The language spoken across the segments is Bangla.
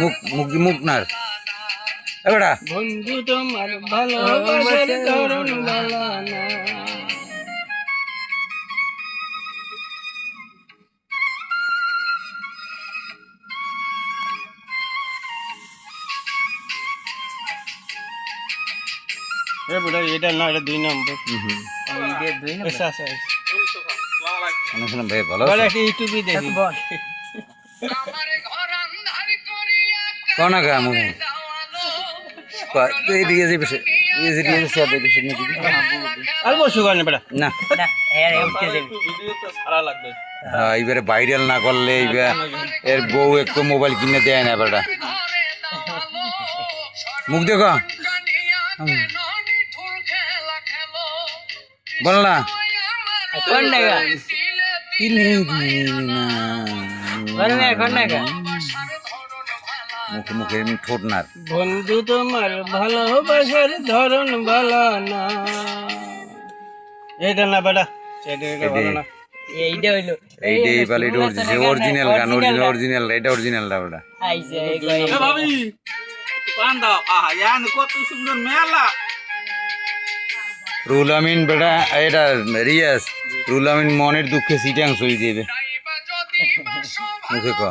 মুখ মুখ মুখ নার এবারে বন্ধু তোমার ভালোবাসার ধরন ভালো না এ বুড়া এটা না এটা দুই নম্বর। ঈদের দুই নম্বর। এসা শুনলাম ভাই ভালো আছে? ইউটিউবে দেখি। বল। কোন গা মুখে এদিকে যে বেশি এদিকে যে সব বেশি না দিদি আর বসু গানে বেড়া না। না, হ্যাঁ, এবারে ভাইরাল না করলে এবার এর বউ একটু মোবাইল কিনে দেয় না বেটা। মুখ দেখো। বল না। মুখে মুখে ঠোঁট না বন্ধু তোমার ভালোবাসার ধরন ভালো না এটা না বেটা এটা ভালো না এইটা হইল। এইটা এই মেলা রুল আমিন বেটা, এটা রিয়াজ। রুল আমিন মনের দুঃখে সিটাং সই দেবে। মুখে ক।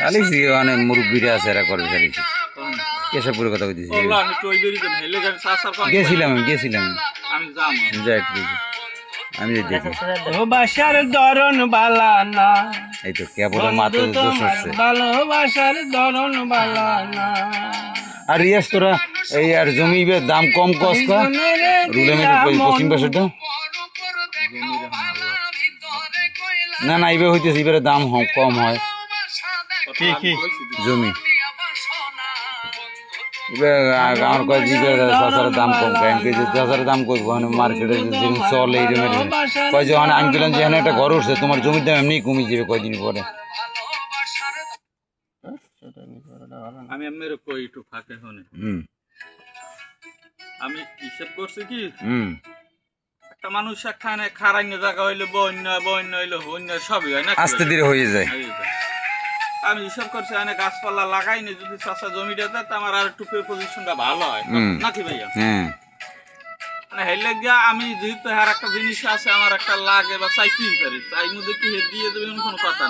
চালিছি মানে মুরব্বীরা আছে, এরা করবে চালিছি কেশবপুরের কথা কইতেছি। গেছিলাম আমি গেছিলাম আমি যাই দেখি। ভালোবাসার ধরন বালা না। এই তো কেবল দোষ হচ্ছে। ভালোবাসার ধরন বালা আর রিয়াজ তোরা এই আর জমি দাম কম কস কা? রুল আমিন পশ্চিম পাশেটা না না এইবার হইতেছে এবারে দাম হ- কম হয়। কি কি জমি। এবার আমার কয় জিবে চাষার দাম কম কারণ কি চাষার দাম কই মানে মার্কেটে যেরকম চলে এই কয় যে আমি বললাম যে এখানে একটা ঘর উঠছে তোমার জমির দাম এমনি কমে যাবে কয়দিন পরে। আমি আমার কই একটু ফাঁকে হনে। আমি হিসাব করছি কি একটা মানুষ একখানে খারাইন্য জায়গা হইলে বন্য বন্য হইলে হন্য সবই হয় না আস্তে ধীরে হয়ে যায়। আমি হিসাব করছি অনেক গাছপালা লাগাইনি যদি চাষা জমিটা দেয় তো আমার আর একটু পজিশনটা ভালো হয়। নাকি ভাইয়া হ্যাঁ মানে হেলে গিয়া আমি যেহেতু আর একটা জিনিস আছে আমার একটা লাগে বা চাইতেই পারি চাই মধ্যে কি দিয়ে দেবেন কোনো কথা।